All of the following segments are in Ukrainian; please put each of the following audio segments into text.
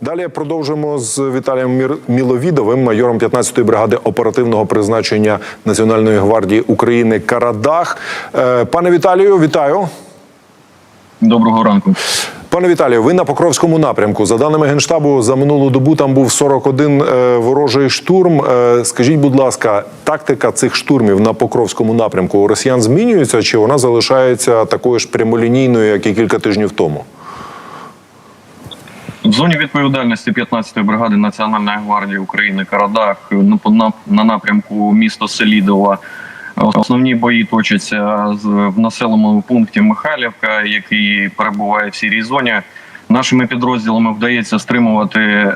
Далі продовжимо з Віталієм. Міловідовим, майором 15-ї бригади оперативного призначення Національної гвардії України Карадах. Е, Пане Віталію, вітаю. Доброго ранку. Пане Віталію, ви на Покровському напрямку. За даними Генштабу, за минулу добу там був 41 е, ворожий штурм. Е, скажіть, будь ласка, тактика цих штурмів на Покровському напрямку у росіян змінюється чи вона залишається такою ж прямолінійною, як і кілька тижнів тому? В зоні відповідальності 15-ї бригади Національної гвардії України Карадах на, на, на напрямку місто Селідова. Основні бої точаться в населеному пункті Михайлівка, який перебуває в сірій зоні. Нашими підрозділами вдається стримувати е,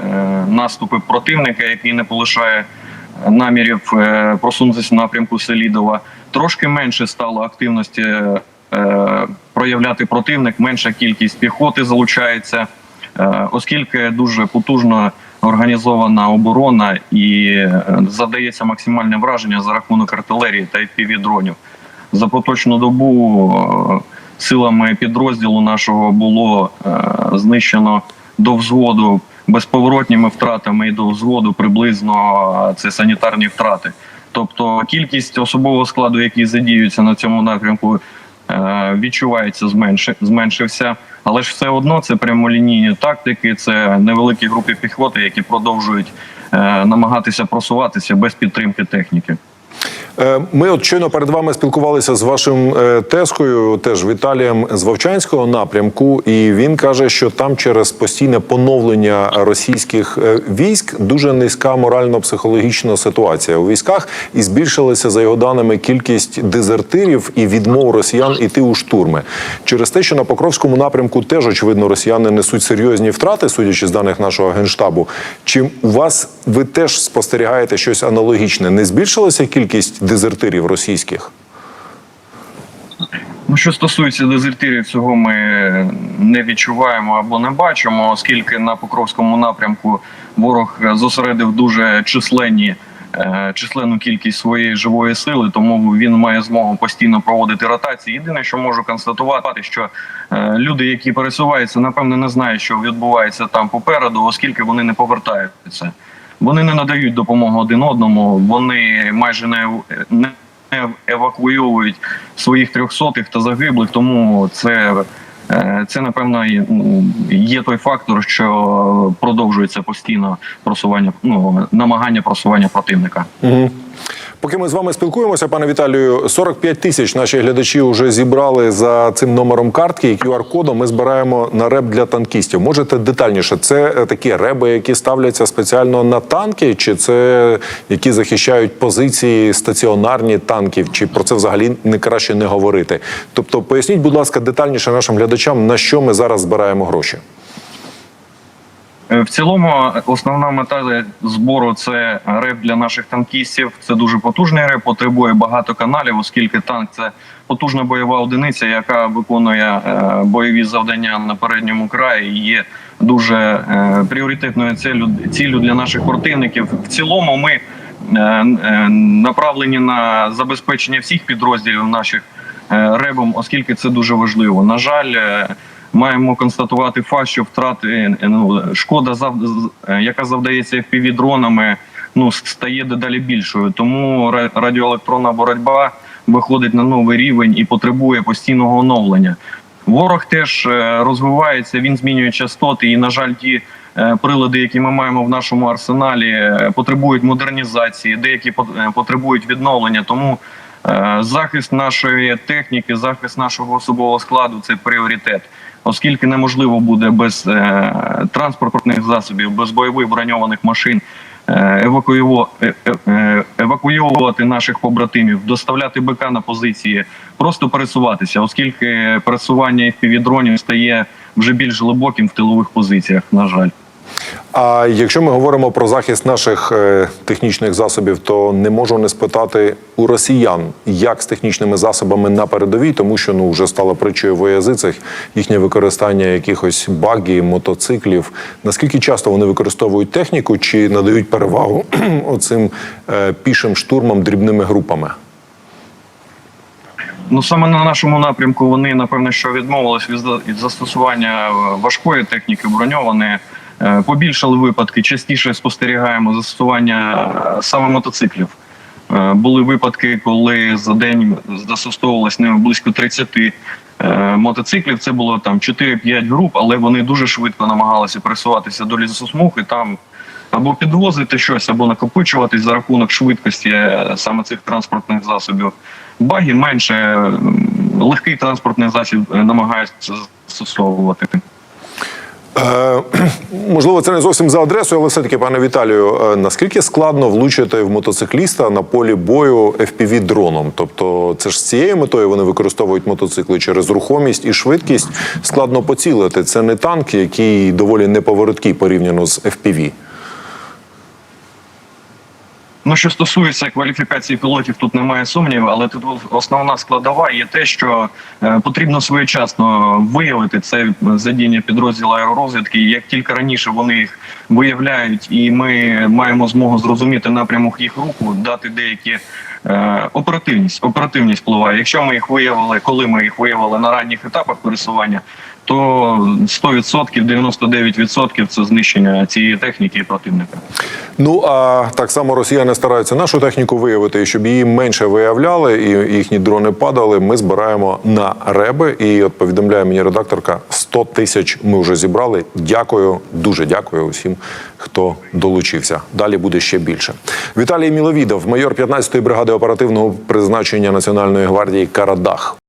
наступи противника, який не полишає намірів е, просунутися в напрямку Селідова. Трошки менше стало активності е, проявляти противник, менша кількість піхоти залучається. Е, оскільки дуже потужно організована оборона і е, задається максимальне враження за рахунок артилерії та FPV-дронів. За поточну добу е, силами підрозділу нашого було знищено до взводу безповоротніми втратами і до взводу приблизно це санітарні втрати. Тобто кількість особового складу, який задіюється на цьому напрямку, відчувається зменши, зменшився. Але ж все одно це прямолінійні тактики, це невеликі групи піхоти, які продовжують е, намагатися просуватися без підтримки техніки. Е, Ми от щойно перед вами спілкувалися з вашим е, тезкою, теж Віталієм з Вовчанського напрямку, і він каже, що там через постійне поновлення російських е, військ дуже низька морально-психологічна ситуація у військах, і збільшилася за його даними кількість дезертирів і відмов росіян іти у штурми. Через те, що на Покровському напрямку теж очевидно росіяни несуть серйозні втрати, судячи з даних нашого генштабу. Чи у вас ви теж спостерігаєте щось аналогічне? Не збільшилася кількість дезертирів російських? Ну, що стосується дезертирів, цього ми не відчуваємо або не бачимо, оскільки на Покровському напрямку ворог зосередив дуже численні. е, Численну кількість своєї живої сили, тому він має змогу постійно проводити ротації. Єдине, що можу констатувати, що е, люди, які пересуваються, напевне, не знають, що відбувається там попереду, оскільки вони не повертаються. Вони не надають допомогу один одному. Вони майже не, не евакуйовують своїх трьохсотих та загиблих. Тому це, е, це напевно ну, є той фактор, що продовжується постійно просування, ну намагання просування противника. Угу. Поки ми з вами спілкуємося, пане Віталію, 45 тисяч наші глядачі вже зібрали за цим номером картки і QR-кодом. Ми збираємо на реб для танкістів. Можете детальніше? Це е, такі реби, які ставляться спеціально на танки, чи це які захищають позиції стаціонарні танків? Чи про це взагалі не краще не говорити? Тобто, поясніть, будь ласка, детальніше нашим глядачам, на що ми зараз збираємо гроші. Е, В цілому, основна мета збору це реп для наших танкістів. Це дуже потужний реп, потребує багато каналів, оскільки танк це потужна бойова одиниця, яка виконує е, бойові завдання на передньому краї. і Є дуже е, пріоритетною ціллю, для наших противників. В цілому, ми направлені на забезпечення всіх підрозділів наших ребом, оскільки це дуже важливо. На жаль. Маємо констатувати факт, що втрати е, ну шкода е, яка завдається fpv дронами, ну стає дедалі більшою. Тому радіоелектронна боротьба виходить на новий рівень і потребує постійного оновлення. Ворог теж е, розвивається, він змінює частоти, і на жаль, ті прилади, які ми маємо в нашому арсеналі, потребують модернізації, деякі потребують відновлення. Тому захист нашої техніки, захист нашого особового складу це пріоритет, оскільки неможливо буде без е, транспортних засобів, без бойових броньованих машин. е, евакуюва- е, е, е, Евакуювати наших побратимів, доставляти БК на позиції, просто пересуватися, оскільки пересування FPV-дронів стає вже більш глибоким в тилових позиціях. На жаль. А якщо ми говоримо про захист наших е, технічних засобів, то не можу не спитати у росіян, як з технічними засобами на передовій, тому що ну вже стало притчою во язицях їхнє використання якихось багів, мотоциклів. Наскільки часто вони використовують техніку чи надають перевагу оцим е, пішим штурмам дрібними групами? Ну саме на нашому напрямку вони напевно що відмовились від застосування е, важкої техніки броньованої. Е, Побільшали випадки, частіше спостерігаємо застосування е, саме мотоциклів. Е, Були випадки, коли за день застосовувалось не близько 30 е, мотоциклів. Це було там 4-5 груп, але вони дуже швидко намагалися пересуватися до лісосмуг і там або підвозити щось, або накопичуватись за рахунок швидкості саме цих транспортних засобів. Баги менше легкий транспортний засіб намагаються застосовувати. Е, можливо, це не зовсім за адресою, але все-таки, пане Віталію, е, наскільки складно влучити в мотоцикліста на полі бою fpv дроном? Тобто, це ж з цією метою вони використовують мотоцикли через рухомість і швидкість складно поцілити. Це не танк, який доволі неповороткий порівняно з FPV. Ну, що стосується кваліфікації пілотів, тут немає сумнівів, але тут основна складова є те, що е, потрібно своєчасно виявити це задіння підрозділу аеророзвідки. Як тільки раніше вони їх виявляють, і ми маємо змогу зрозуміти напрямок їх руху, дати деякі е, оперативність. Оперативність впливає. Якщо ми їх виявили, коли ми їх виявили на ранніх етапах пересування, то 100%, 99% це знищення цієї техніки і противника. Ну а так само росіяни стараються нашу техніку виявити, і щоб її менше виявляли, і їхні дрони падали. Ми збираємо на реби. І от повідомляє мені редакторка: 100 тисяч ми вже зібрали. Дякую, дуже дякую усім, хто долучився. Далі буде ще більше. Віталій Міловідов, майор 15-ї бригади оперативного призначення Національної гвардії Карадах.